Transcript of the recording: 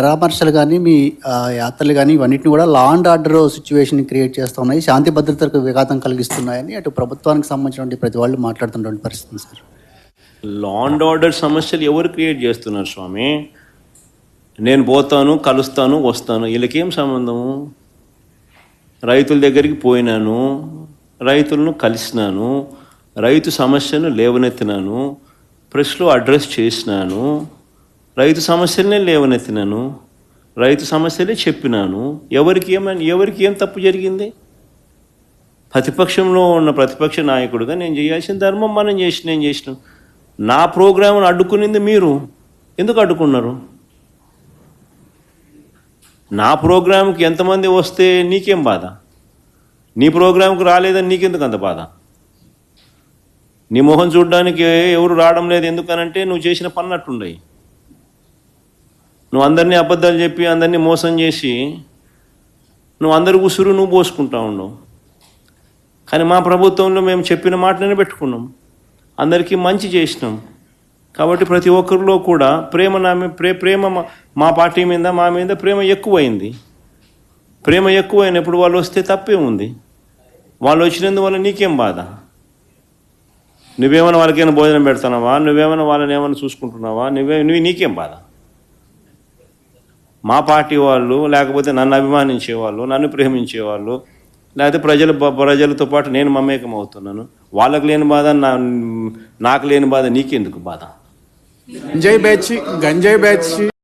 పరామర్శలు కానీ మీ యాత్రలు కానీ ఇవన్నిటిని కూడా law and order situation create చేస్తున్నాయి శాంతి భద్రతలకు విఘాతం కలిగిస్తున్నాయని అటు ప్రభుత్వానికి సంబంధించిన ప్రతి వాళ్ళు మాట్లాడుతున్నటువంటి పరిస్థితి సార్. లా అండ్ ఆర్డర్ సమస్యలు ఎవరు క్రియేట్ చేస్తున్నారు స్వామి? నేను పోతాను కలుస్తాను వస్తాను. వీళ్ళకేం సంబంధము రైతుల దగ్గరికి పోయినాను రైతులను కలిసినాను రైతు సమస్యను లేవనెత్తినాను ప్రెస్లో అడ్రస్ చేసినాను రైతు సమస్యలనే లేవనెత్తినాను. రైతు సమస్యలే చెప్పినాను. ఎవరికి ఏమని ఎవరికి ఏం తప్పు జరిగింది? ప్రతిపక్షంలో ఉన్న ప్రతిపక్ష నాయకుడుగా నేను చేయాల్సిన ధర్మం మనం చేసి నేను చేసిన. నా ప్రోగ్రాంను అడ్డుకునింది మీరు. ఎందుకు అడ్డుకున్నారు? నా ప్రోగ్రాంకి ఎంతమంది వస్తే నీకేం బాధ? నీ ప్రోగ్రాంకి రాలేదని నీకెందుకు అంత బాధ? నీ మొహం చూడడానికి ఎవరు రావడం లేదు ఎందుకనంటే నువ్వు చేసిన పన్నట్టుండయి నువ్వు అందరినీ అబద్ధాలు చెప్పి అందరినీ మోసం చేసి నువ్వు అందరి ఉసురు నువ్వు పోసుకుంటా ఉండవు కానీ మా ప్రభుత్వంలో మేము చెప్పిన మాటనే పెట్టుకున్నాం. అందరికీ మంచి చేసినాం. కాబట్టి ప్రతి ఒక్కరిలో కూడా ప్రేమ నా ప్రే ప్రేమ మా- పార్టీ మీద మా మీద ప్రేమ ఎక్కువైంది. ప్రేమ ఎక్కువైనప్పుడు వాళ్ళు వస్తే తప్పే ఉంది. వాళ్ళు వచ్చినందువల్ల నీకేం బాధ? నువ్వేమైనా వాళ్ళకేమైనా భోజనం పెడతానావా? నువ్వేమైనా వాళ్ళని ఏమైనా చూసుకుంటున్నావా? నువ్వే నువ్వు నీకేం బాధ? మా పార్టీ వాళ్ళు లేకపోతే నన్ను అభిమానించే వాళ్ళు నన్ను ప్రేమించే వాళ్ళు లేకపోతే ప్రజలు ప్రజలతో పాటు నేను మమేకం అవుతున్నాను వాళ్ళకు లేని బాధ నా నాకు లేని బాధ నీకెందుకు బాధ? గంజాయి బ్యాచ్ గంజాయి బ్యాచ్